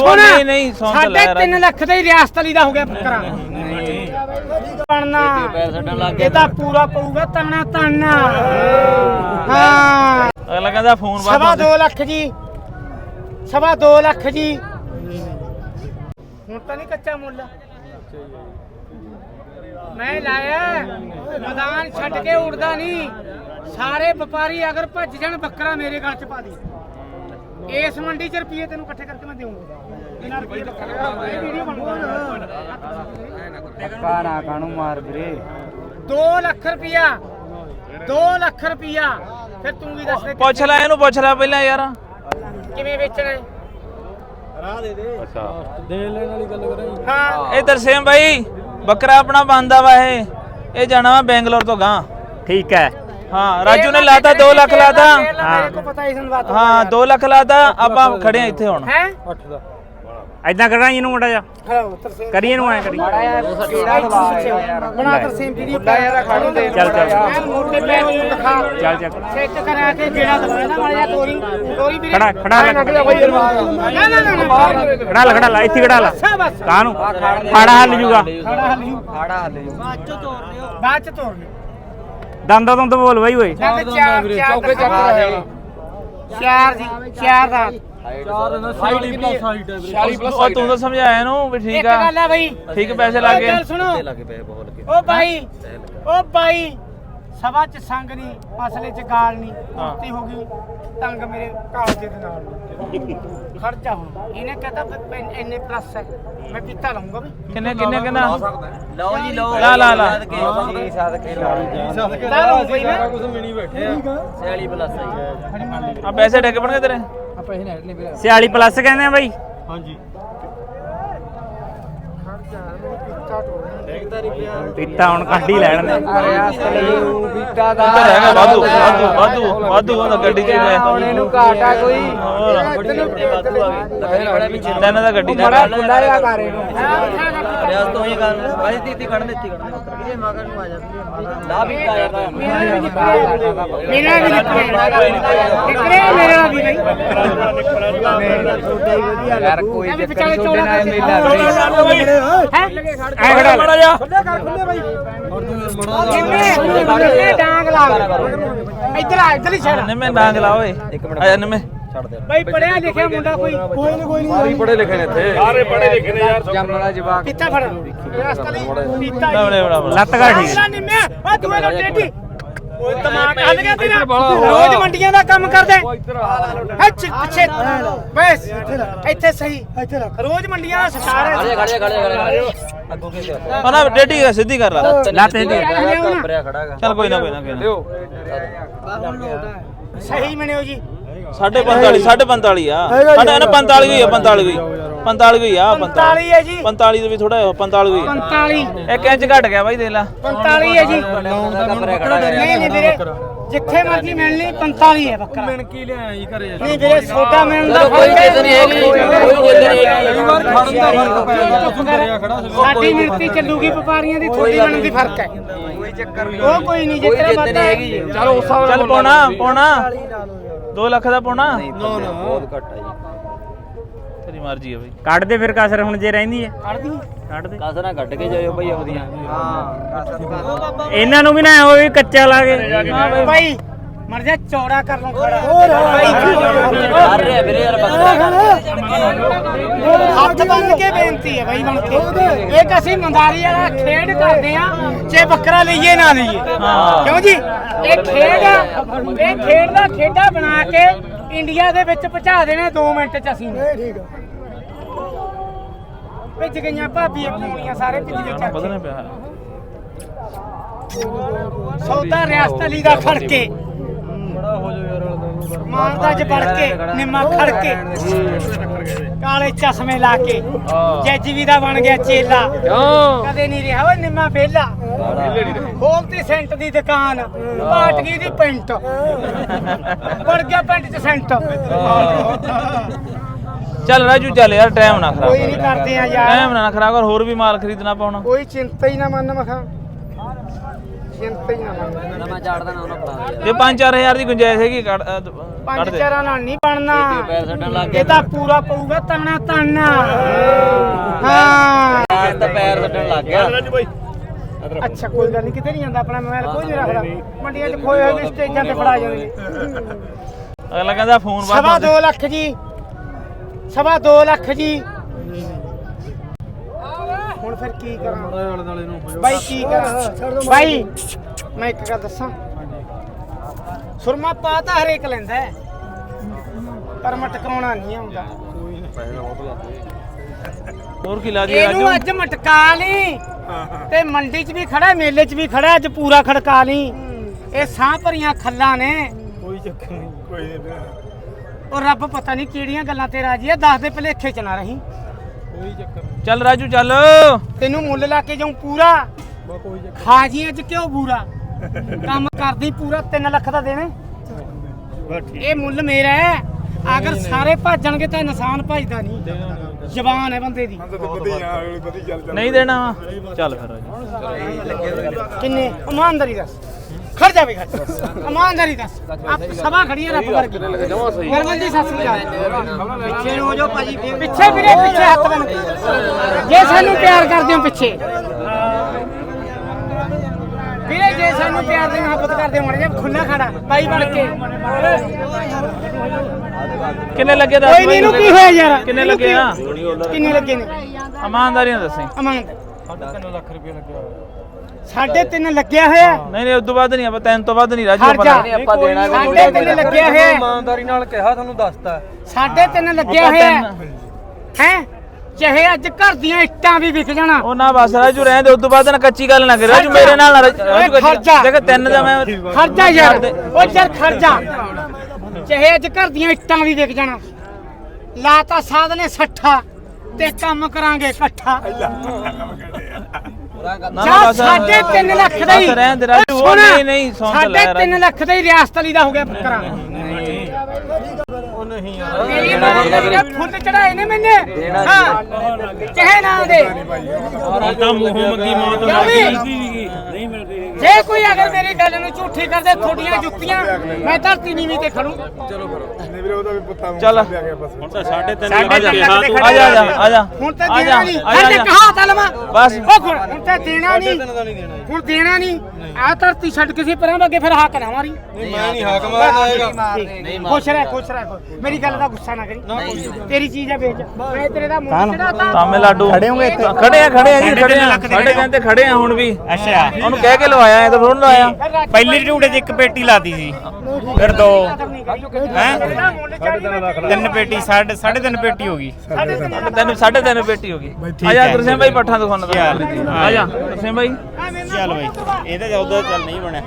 ਸੁਣ ਨਹੀਂ ਨਹੀਂ ਸੁਣ ਤਾਂ ਲੈ ਸਾਢੇ 3 ਲੱਖ ਦਾ ਹੀ ਰਿਆਸਤ ਦਾ ਹੋ ਗਿਆ ਬੱਕਰਾ ਬਣਨਾ। ਇਹ ਤਾਂ ਪੂਰਾ ਪਊਗਾ ਤਣਾ ਤਣਾ। ਹਾਂ। ਅਗਲਾ ਕਹਿੰਦਾ ਫੋਨ ਸਵਾ ਬਾਅਦ 2 ਲੱਖ ਜੀ। ਸਵਾ 2 ਲੱਖ ਜੀ। ਹੁਣ ਤਾਂ ਨਹੀਂ ਕੱਚਾ ਮੁੱਲ। ਮੈਂ ਲਾਇਆ। ਮੈਦਾਨ ਛੱਡ ਕੇ ਉੜਦਾ ਨਹੀਂ। ਸਾਰੇ ਵਪਾਰੀ ਅਗਰ ਭੱਜ ਜਾਣ ਬੱਕਰਾ ਮੇਰੇ ਗਲ ਚ ਪਾ ਦੇ। ਇਸ ਮੰਡੀ ਚ ਰੁਪਏ ਤੈਨੂੰ ਇਕੱਠੇ ਕਰਕੇ ਮੈਂ ਦੇਵਾਂਗਾ ਇਹ ਵੀਡੀਓ ਬਣੂਗਾ ਕਾਣਾ ਕਾਣੂ ਮਾਰ ਵੀਰੇ? 2 ਲੱਖ ਰੁਪਿਆ 2 ਲੱਖ ਰੁਪਿਆ ਫਿਰ ਤੂੰ ਵੀ ਦੱਸ ਦੇ ਪੁੱਛ ਲੈ ਇਹਨੂੰ ਪੁੱਛ ਲੈ ਪਹਿਲਾਂ ਯਾਰ। ਕਿਵੇਂ ਵੇਚਣਾ ਹੈ? ਅੱਛਾ। ਹਾਂ। ਇਹ ਤਰਸੇਮ ਬਾਈ ਬੱਕਰਾ ਆਪਣਾ ਬੰਦਾ ਵਾ ਇਹ। ਇਹ ਜਾਣਾ ਵਾ ਬੈਂਗਲੌਰ ਤੋਂ ਗਾਂ ਠੀਕ ਹੈ। ਹਾਂ ਰਾਜੂ ਨੇ ਲਾਤਾ 2 ਲੱਖ ਲਾਤਾ। ਮੇਰੇ ਕੋ ਪਤਾ ਇਸ ਬਾਤ ਹਾਂ 2 ਲੱਖ ਲਾਤਾ ਆਪਾਂ ਖੜੇ ਆ ਇੱਥੇ ਹੁਣ। ਹੈ? ਐਦਾਂ ਕਰਾਂ ਇਹਨੂੰ ਮੜਾ ਜਾ ਹਲੋ ਤਰਸੇਮ ਕਰੀਏ ਨੂੰ ਐ ਕਰੀ ਬਣਾ ਤਰਸੇਮ ਵੀਡੀਓ ਬਣਾ ਯਾਰ ਖੜੋ ਦੇ ਚੱਲ, ਚੱਲ। ਐਨ ਮੋਟੇ ਪੈਰ ਨੂੰ ਦਿਖਾ। ਚੱਲ ਚੱਲ। ਸੈੱਟ ਕਰਾ ਕੇ ਜਿਹੜਾ ਦਵਾਇਆ ਨਾ ਮਾਰਿਆ ਤੋਰੀ ਤੋਰੀ ਵੀਰੇ। ਖੜਾ ਖੜਾ ਲੈ। ਨਾ ਨਾ ਨਾ ਨਾ ਬਾਹਰ। ਖੜਾ ਲੈ ਖੜਾ ਲੈ ਇੱਥੇ ਖੜਾ ਲੈ। ਬਸ ਕਾਹਨੂੰ? ਖਾੜਾ ਹੱਲ ਜੂਗਾ। ਖੜਾ ਹਲ ਜੂ। ਖੜਾ ਹਲ ਜੂ। ਬਾਅਦ ਚ ਤੋੜ ਲਿਓ। ਬਾਅਦ ਚ ਤੋੜ ਲਿਓ। ਦੰਦਾਂ ਤੋਂ ਬੋਲ ਬਾਈ ਓਏ। ਚਾਰ ਚੱਕ ਚਾਰ ਜੀ ਚਾਰ ਦਾ ਉਹ ਤੂੰ ਤਾਂ ਸਮਝਾਇਆ ਇਹਨੂੰ ਵੀ ਇੱਕ ਠੀਕ ਆ। ਗੱਲ ਆ ਬਈ। ਠੀਕ ਪੈਸੇ ਓ ਲੱਗੇ ਗੱਲ ਸੁਣੋ। ਓ ਭਾਈ ਓ ਭਾਈ ਸਭਾ ਚ ਸੰਗ ਨਹੀਂ ਮਸਲੇ ਚ ਗਾਲ ਨਹੀਂ। ਹਾਂ। ਕੁਰਤੀ ਹੋ ਗਈ ਤੰਗ ਮੇਰੇ ਕਾਲਜੇ ਦੇ ਨਾਲ। ਖਰਚਾ ਹੁਣ ਇਹਨੇ ਕਹਤਾ ਵੀ ਇੰਨੇ ਪਲੱਸ ਹੈ। ਮੈਂ ਪੀਤਾ ਲਾਉਂਗਾ ਵੀ? ਕਿੰਨੇ ਕਿੰਨੇ ਕਿੰਨਾ? ਲਓ ਜੀ ਲਓ। ਲਾ ਲਾ ਲਾ। ਜੀ ਸਾਦ ਕੇ ਲਾ ਲਊਂ ਬਈ ਮੈਂ 46 ਪਲੱਸ ਆਈ ਆ ਪੈਸੇ ਡਿੱਗ ਪਣਗੇ ਤੇਰੇ? 46 ਪਲੱਸ ਕਹਿੰਦੇ ਆ ਬਾਈ? ਪੀਤਾ ਹੁਣ ਕੱਢ ਹੀ ਲੈਣ ਨੇ। ਬੀਟਾ ਇੱਧਰ ਹੈਗਾ ਵਾਧੂ ਵਾਧੂ ਵਾਧੂ ਵਾਧੂ ਹੁੰਦਾ ਗੱਡੀ 'ਚ ਮੈਂ ਇਹਨੂੰ ਘਾਟਾ ਕੋਈ ਬੜਾ ਤਿੰਨ ਦਾ ਗੱਡੀ ਬੜਾ ਦਾ। ਖੁੱਲਾ ਜਿਹਾ ਕਰ ਇਹਨੂੰ ਰਿਆਜ਼ ਤੋਂ ਹੀ ਕਰ ਭਾਈ ਤੀਤੀ ਖੜਨ ਦਿੱਤੀ ਖੜਨ ਵੀਰੇ ਮਗਰ ਨੂੰ ਆ ਜਾ ਲਾ ਬੀਟਾ ਯਾਰ ਮੇਰਾ ਵੀ ਨਿਕਲੇ ਮੇਰਾ ਵੀ ਨਹੀਂ ਯਾਰ ਕੋਈ ਇਹ ਵੀ ਚੱਕਰ ਕਰਕੇ ਮੇਲਾ ਹੈ? ਐ ਖੜਾ ਲੈ। ਮਾੜਾ ਜਾ ਕਿੰਨੇ? ਕਿੰਨੇ ਡਾਂਗ ਲਾ ਇੱਧਰ ਆ ਇੱਧਰ ਹੀ ਛੱਡ। ਨਿੰਮੇ ਡਾਂਗ ਲਾ ਓਏ। ਆ ਜਾ ਨਿੰਮੇ। ਬਈ ਪੜਿਆ ਲਿਖਿਆ ਮੁੰਡਾ ਕੋਈ? ਕੋਈ ਨਹੀਂ ਕੋਈ ਨਹੀਂ ਪੜੇ ਲਿਖੇ ਨੇ ਇੱਥੇ। ਜੰਮਲਾ ਜਵਾਕ। ਪੀਤਾ ਫੜ। ਰਸਤਾ ਲਈ ਪੀਤਾ ਬਣੇ ਬਣਾ ਬਣਾ। ਲੱਤ ਕਰ ਠੀਕ ਓ ਤੂੰ ਓਏ ਦਿਮਾਗ ਹੱਲ ਗਿਆ। ਤੇਰਾ ਰੋਜ਼ ਮੰਡੀਆਂ ਦਾ ਕੰਮ ਕਰਦਾ। ਅੱਛ ਪਿੱਛੇ ਬਸ। ਇੱਥੇ ਸਹੀ। ਇੱਥੇ ਰੱਖ ਰੋਜ਼ ਮੰਡੀਆਂ ਦਾ ਸਟਾਰ ਖੜੇ ਹੈ ਖੜੇ ਖੜੇ ਖੜੇ ਅੱਗੋਂ ਕੀ ਕਰ? ਉਹ ਨਾ ਡੇਢੀ ਕਰ ਸਿੱਧੀ ਕਰ ਲਾ। ਲੱਤ ਇਹਦੀ ਚੱਲ ਕੋਈ ਨਾ ਕੋਈ ਨਾ ਕੋਈ ਨਾ। ਸਹੀ ਮਣਿਓ ਜੀ। ਸਾਢੇ 45 ਸਾਢੇ 45 ਆ। ਸਾਡਾ ਨਾ 45 ਹੀ ਆ 45 ਹੀ 45 ਹੀ ਆ। 45 ਹੈ ਜੀ। 45 ਦੇ ਵੀ ਥੋੜਾ 45 ਹੀ 45 ਇੱਕ ਇੰਚ ਘਟ ਗਿਆ ਬਾਈ ਦੇਖ ਲਾ। 45 ਹੈ ਜੀ। ਨਹੀਂ ਨਹੀਂ ਵੀਰੇ ਜਿੱਥੇ ਮਰਜ਼ੀ ਮਿਲਣੀ 45 ਹੈ ਬੱਕਰਾ ਮਿਣ ਕੀ ਲਿਆ ਜੀ ਘਰੇ? ਨਹੀਂ ਵੀਰੇ ਸੋਡਾ ਮਿਲਣ ਦਾ ਕੋਈ ਫ਼ਰਕ ਹੈ। ਜਿੱਦ ਨਹੀਂ ਹੈਗੀ। ਕੋਈ ਜਿੱਦ। ਨਹੀਂ। ਹੈਗੀ ਚੁੱਪ ਕਰ। ਸਾਡੀ ਮਿਲਤੀ ਚੱਲੂਗੀ ਵਪਾਰੀਆਂ ਦੀ ਥੋੜੀ ਬਣਨ ਦੀ ਫ਼ਰਕ ਹੈ। ਕੋਈ ਚੱਕਰ ਨਹੀਂ। ਉਹ ਕੋਈ ਨਹੀਂ ਜਿੱਦ ਨਹੀਂ ਹੈ ਹੈਗੀ। ਚਲੋ ਉਸ ਹਿਸਾਬ ਚੱਲ ਪੌਣਾ ਪੌਣਾ। 2 ਲੱਖ ਦਾ ਪੌਣਾ ਬਹੁਤ ਘੱਟ ਆ ਜੀ। ਤੇਰੀ ਮਰਜ਼ੀ ਆ ਬਈ। ਕੱਢ ਦੇ ਫਿਰ ਕਸਰ ਹੁਣ ਜੇ ਰਹਿੰਦੀ ਹੈ। ਕੱਢਦੀ ਕੱਢ ਦੇ। ਕਸਰਾਂ ਕੱਢ ਕੇ ਜਾਇਓ ਭਾਈ ਆਉਂਦੀਆਂ ਹਾਂ ਇਹਨਾਂ ਨੂੰ ਵੀ ਨਾ ਹੋਵੇ ਵੀ ਕੱਚਾ ਲਾ ਕੇ। ਭਾਈ ਮਰ ਜਾ ਚੌੜਾ ਕਰ ਲਓ ਖੜਾ। ਕਰ ਰਿਹਾ ਵੀਰੇ ਯਾਰ ਹੱਥ ਬੰਨ ਕੇ ਬੇਨਤੀ ਹੈ ਭਾਈ ਬਣ ਕੇ। ਇੱਕ ਅਸੀਂ ਮੰਦਾਰੀ ਵਾਲਾ ਖੇਡ ਕਰਦੇ ਆ ਜੇ ਬੱਕਰਾ ਲਈਏ ਨਾ ਲਈਏ। ਕਿਉਂ ਜੀ? ਇਹ ਖੇਡ ਇਹ ਖੇਡ ਦਾ ਖੇਡਾ ਬਣਾ ਕੇ ਇੰਡੀਆ ਦੇ ਵਿੱਚ ਪਹੁੰਚਾ ਦੇਣਾ 2 ਮਿੰਟ ਚ ਅਸੀਂ। ਠੀਕ ਭਿੱਜ ਗਈਆਂ ਭਾਬੀਆਂ ਪੂਣੀਆਂ ਸਾਰੇ ਭਿੱਜ ਗਏ ਚੱਕ ਵਧਣਾ ਪਿਆ। ਸੌਦਾ ਰਿਆਸਤ ਅਲੀ ਦਾ ਖੜ ਕੇ। ਮਾਨਦਾ ਜ ਵੜ ਕੇ ਨਿੰਮਾ ਖੜ ਕੇ। ਕਾਲੇ ਚਸ਼ਮੇ ਲਾ ਕੇ। ਜੈਜੀਵੀ ਦਾ ਬਣ ਗਿਆ ਚੇਲਾ। ਕਦੇ ਨਹੀਂ ਰਿਹਾ ਓਏ ਨਿੰਮਾ ਬੇਲਾ ਖੋਲਤੀ ਸੈਂਟ ਦੀ ਦੁਕਾਨ ਪਾਟ ਗਈ ਦੀ ਪੈਂਟ। ਪੜ ਗਿਆ ਪੈਂਟ ਚ ਸੈਂਟ। ਚੱਲ ਰਾਜੂ ਚੱਲ ਯਾਰ ਟਾਈਮ ਨਾ ਖਰਾਬ ਕੋਈ ਨਹੀਂ ਕਰਦੇ ਆ ਯਾਰ। ਟਾਈਮ ਨਾ ਖਰਾਬ ਕਰ ਹੋਰ ਵੀ ਮਾਲ ਖਰੀਦਣਾ ਪਾਉਣਾ। ਕੋਈ ਚਿੰਤਾ ਹੀ ਨਾ ਮੰਨ ਮਖਾ। ਚਿੰਤਾ ਹੀ ਨਾ ਮੰਨ ਮੈਂ ਝਾੜ ਦੇਣਾ ਉਹਨਾਂ ਫੜਾ ਦੇ ਜੇ 5-4000 ਦੀ ਗੁੰਜਾਇਸ਼ ਹੈਗੀ ਕੱਢ ਅਹ ਕੱਢ ਪੰਜ ਦੇ। ਚਾਰਾਂ ਨਾਲ ਨਹੀਂ ਬਣਨਾ। ਪੈਰ ਛੱਡਣ ਲੱਗ ਇਹ ਤਾਂ ਪੂਰਾ ਪਊਗਾ ਤਣਾ ਤਣਾ। ਹਾਂ। ਗਿਆ ਤਾਂ ਪੈਰ ਛੱਡਣ ਲੱਗ ਗਿਆ। ਅੱਛਾ ਕੋਈ ਗੱਲ ਨਹੀਂ ਕਿਤੇ ਨਹੀਂ ਜਾਂਦਾ ਆਪਣਾ ਮੋਬਾਈਲ ਕੋਈ ਨਹੀਂ ਰੱਖਦਾ। ਮੰਡੀਆਂ 'ਚ ਖੋਏ ਹੋਏ ਵੀ ਸਟੇਜਾਂ ਤੇ ਫੜਾ ਜਾਂਦੇ। ਨੇ ਅਗਲਾ ਕਹਿੰਦਾ ਫੋਨ ਸਵਾ ਬਾਅਦ 2 ਲੱਖ ਜੀ। ਸਵਾ 2 ਲੱਖ ਜੀ। ਫਿਰ ਕੀ ਕਰਾਂ? ਬਾਈ ਕੀ ਕਰਾਂ? ਬਾਈ। ਮੈਂ ਇੱਕ ਗੱਲ ਦੱਸਾਂ। ਸੁਰਮਾ ਪਾ ਤਾਂ ਹਰੇਕ ਲੈਂਦਾ ਹੈ, ਪਰ ਮਟਕਾਉਣਾ ਨਹੀਂ ਆਉਂਦਾ। ਹੋਰ ਕੀ ਲਾ ਦੀ ਇਹਨੂੰ ਅੱਜ ਮਟਕਾ ਲਈ। ਤੇ ਮੰਡੀ 'ਚ ਵੀ ਖੜਾ ਮੇਲੇ 'ਚ ਵੀ ਖੜਾ ਅੱਜ ਪੂਰਾ ਖੜਕਾ ਲਈ। ਇਹ ਸਾਹ ਭਰੀਆਂ ਖੱਲਾਂ ਨੇ। ਕੋਈ ਚੱਕਰ ਨਹੀਂ ਕੋਈ ਨਹੀਂ। ਉਹ ਰੱਬ ਪਤਾ ਨਹੀਂ ਕਿਹੜੀਆਂ ਗੱਲਾਂ ਤੇ ਰਾਜੀ ਆ ਦੱਸ ਦੇ ਭਲੇਖੇ 'ਚ ਨਾ ਰਹੀਂ। ਕੋਈ ਚੱਕਰ ਚੱਲ ਰਾਜੂ ਚੱਲ। ਤੈਨੂੰ ਮੁੱਲ ਲਾ ਕੇ ਜਾਉਂ ਪੂਰਾ? ਬਾ ਕੋਈ ਚੱਕਰ ਖਾਜੀ ਅੱਜ ਕਿਉਂ ਬੂਰਾ? ਕੰਮ ਕਰਦੀ ਪੂਰਾ 3 ਲੱਖ ਦਾ ਦੇਣੇ। ਇਹ ਮੁੱਲ ਮੇਰਾ ਹੈ। ਅਗਰ ਸਾਰੇ ਭੱਜਣਗੇ ਤਾਂ ਇਨਸਾਨ ਭੱਜਦਾ ਨਹੀਂ। ਜ਼ਬਾਨ ਹੈ ਬੰਦੇ ਦੀ। ਨਹੀਂ ਦੇਣਾ? ਚੱਲ ਫਿਰ ਰਾਜੂ। ਕਿੰਨੇ? ਇਮਾਨਦਾਰੀ ਦੱਸ। ਖੜ ਜਾਵੇ ਖੜ ਇਮਾਨਦਾਰੀ ਦੱਸ। ਆਪ ਸਭਾ ਖੜੀ ਹੈ ਰੱਬ ਵਰਗੀ ਨਰਮਲ ਜੀ ਸਤਿ ਸ੍ਰੀ ਅਕਾਲ। ਪਿੱਛੇ ਨੂੰ ਹੋ ਜਾਓ ਭਾਜੀ ਪਿੱਛੇ ਵੀਰੇ ਪਿੱਛੇ ਹੱਥ ਬਣ ਜੇ ਸਾਨੂੰ ਪਿਆਰ ਕਰਦੇ ਹੋ ਪਿੱਛੇ। ਵੀਰੇ ਜੇ ਸਾਨੂੰ ਪਿਆਰ ਦੇ ਮੁਹੱਬਤ ਕਰਦੇ ਹੋ ਮੜ ਜਾ ਖੁੱਲਾ ਖੜਾ ਬਾਈ ਬਣ ਕੇ। ਕਿੰਨੇ ਲੱਗੇ ਦੱਸ ਕੋਈ ਨਹੀਂ ਇਹਨੂੰ ਕੀ ਹੋਇਆ ਯਾਰ? ਕਿੰਨੇ ਲੱਗੇ ਆ? ਕਿੰਨੇ ਲੱਗੇ ਨੇ? ਇਮਾਨਦਾਰੀ ਨਾਲ ਦੱਸੀ। ਇਮਾਨਦਾਰ। 3 ਲੱਖ ਰੁਪਏ ਲੱਗਿਆ ਸਾਢੇ ਤਿੰਨ ਲੱਗਿਆ ਹੋਇਆ। ਨਹੀਂ ਨਹੀਂ ਉਸ ਤੋਂ ਵੱਧ ਨਹੀਂ ਆਪਾਂ ਤਿੰਨ ਤੋਂ ਵੱਧ ਨਹੀਂ ਰਾਜੂ ਆਪਾਂ। ਲੈਣੇ। ਆਪਾਂ ਦੇਣਾ ਸਾਢੇ ਤਿੰਨ ਲੱਗਿਆ ਹੋਇਆ। ਇਮਾਨਦਾਰੀ ਨਾਲ ਕਿਹਾ ਤੁਹਾਨੂੰ ਦੱਸਤਾ। ਸਾਢੇ ਤਿੰਨ ਲੱਗਿਆ ਆਪਾਂ ਹੋਇਆ। ਹੈ? ਚਾਹੇ ਅੱਜ ਘਰ ਦੀਆਂ ਇੱਟਾਂ ਵੀ ਵਿਕ ਜਾਣਾ। ਉਹ ਨਾ ਬਸ ਰਾਜੂ ਰਹਿਣ ਦੇ ਉਸ ਤੋਂ ਬਾਅਦ ਨਾ ਕੱਚੀ ਗੱਲ ਨਾ ਕਰ ਰਾਜੂ ਮੇਰੇ ਨਾਲ ਰਾਜੂ ਕੱਚੀ-। ਦੇਖ ਤਿੰਨ ਦਾ ਮੈਂ ਖਰਚਾ ਯਾਰ। ਉਹ ਚੱਲ ਖਰਚਾ। ਚਾਹੇ ਅੱਜ ਘਰ ਦੀਆਂ ਇੱਟਾਂ ਵੀ ਵਿਕ ਜਾਣਾ। ਲਾਤਾ ਸਾਧ ਨੇ ਸੱਠਾ ਤੇ ਕੰਮ ਕਰਾਂਗੇ ਇਕੱਠਾ। ਬਸ ਸਾਢੇ ਤਿੰਨ ਲੱਖ ਦਾ ਹੀ। ਰਹਿਣ ਦੇ ਰਾਜੂ ਉਹ ਨਹੀਂ ਨਹੀਂ ਤਾਂ ਲੈ ਸਾਢੇ ਤਿੰਨ ਰਾਜੂ ਲੱਖ ਦਾ ਹੀ ਰਿਆਸਤ ਅਲੀ ਦਾ ਹੋ ਗਿਆ ਬੱਕਰਾ। ਉਹ ਨਹੀਂ ਮੇਰੀ ਮਾਂ ਨੇ ਫੁੱਲ ਚੜਾਏ ਨੇ ਮੈਨੇ। ਹਾਂ ਚਾਹੇ ਨਾ ਦੇ। ਤਾਂ ਮੂੰਹ ਮੰਗੀ ਮੌਤ ਕਿਉਂ ਵੀ? ਨਹੀਂ ਜੇ ਕੋਈ ਅਗਰ ਮੇਰੀ ਗੱਲ ਨੂੰ ਝੂਠੀ ਕਰਦੇ ਥੋੜੀਆਂ ਜੁੱਤੀਆਂ ਮੈਂ ਧਰਤੀ ਨੀਵੀਂ ਤੇ ਖੜੂ। ਨਹੀਂ ਵੀਰੇ ਉਹਦਾ ਵੀ ਪੁੱਤਾਂ ਨੂੰ ਚੱਲ। ਆ ਗਿਆ ਬਸ। ਹੁਣ ਤਾਂ 3.5 ਸਾਢੇ ਲੱਖ ਦੇ ਤੂੰ ਆ ਜਾ ਆ ਜਾ ਆ ਜਾ। ਹੁਣ ਤਾਂ ਆ ਜਾ, ਦੇਣਾ ਨਹੀਂ। ਆ ਜਾ, ਹਰ ਆ ਜਾ। ਕਹਾ ਤਲਮਾ ਬਸ। ਉਹ ਖੁਣ ਹੁਣ ਤਾਂ ਦੇਣਾ ਨਹੀਂ। ਦਾ ਨਹੀਂ ਦੇਣਾ ਹੁਣ ਦੇਣਾ ਨਹੀਂ। ਆ ਧਰਤੀ ਛੱਡ ਕਿਸੇ ਪਰਾਂ ਅੱਗੇ ਫਿਰ ਹੱਕ ਨਾ ਮਾਰੀ। ਨਹੀਂ ਮੈਂ ਨਹੀਂ ਹਾਕ ਮਾਰਦਾ ਹੈਗਾ। ਖੁਸ਼ ਰਹਿ ਖੁਸ਼ ਰਹਿ ਖੁਸ਼। ਮੇਰੀ ਗੱਲ ਦਾ ਗੁੱਸਾ ਨਾ ਕਰੀ। ਤੇਰੀ ਚੀਜ਼ ਹੈ ਵੇਚ। ਮੈਂ ਤੇਰੇ ਦਾ ਮੂੰਹ ਚੜਾਤਾ ਤਾਮੇ ਲਾਡੂ ਖੜੇ ਹੋਗੇ ਇੱਥੇ। ਖੜੇ ਆ ਖੜੇ ਆ ਜੀ ਖੜੇ ਆ। ਸਾਡੇ ਕਹਿੰਦੇ ਖੜੇ ਆ ਹੁਣ ਵੀ। ਅੱਛਾ। ਉਹਨੂੰ ਕਹਿ ਕੇ ਲਵਾਇਆ। ਇਹ ਤਾਂ ਥੋੜਾ ਲਵਾਇਆ ਪਹਿਲੀ ਝੂੜੇ 'ਚ ਇੱਕ ਪੇਟੀ ਲਾਤੀ ਸੀ। ਫਿਰ ਦੋ। ਹੈਂ? ਤਿੰਨ ਪੇਟੀ ਸਾਢੇ ਸਾਢੇ ਤਿੰਨ ਪੇਟੀ ਹੋ ਗਈ। ਤੈਨੂੰ ਸਾਢੇ ਤਿੰਨ ਪੇਟੀ ਹੋ ਗਈ। ਆ ਜਾ ਗੁਰਸੇਮ ਭਾਈ ਪੱਠਾ ਦਿਖਾਉਣਾ ਤਾਂ ਆ ਜਾ ਗੁਰਸੇਮ ਭਾਈ ਚੱਲ ਬਈ। ਇਹਦਾ ਜੌਦਾ ਚੱਲ ਨਹੀਂ ਬਣਿਆ।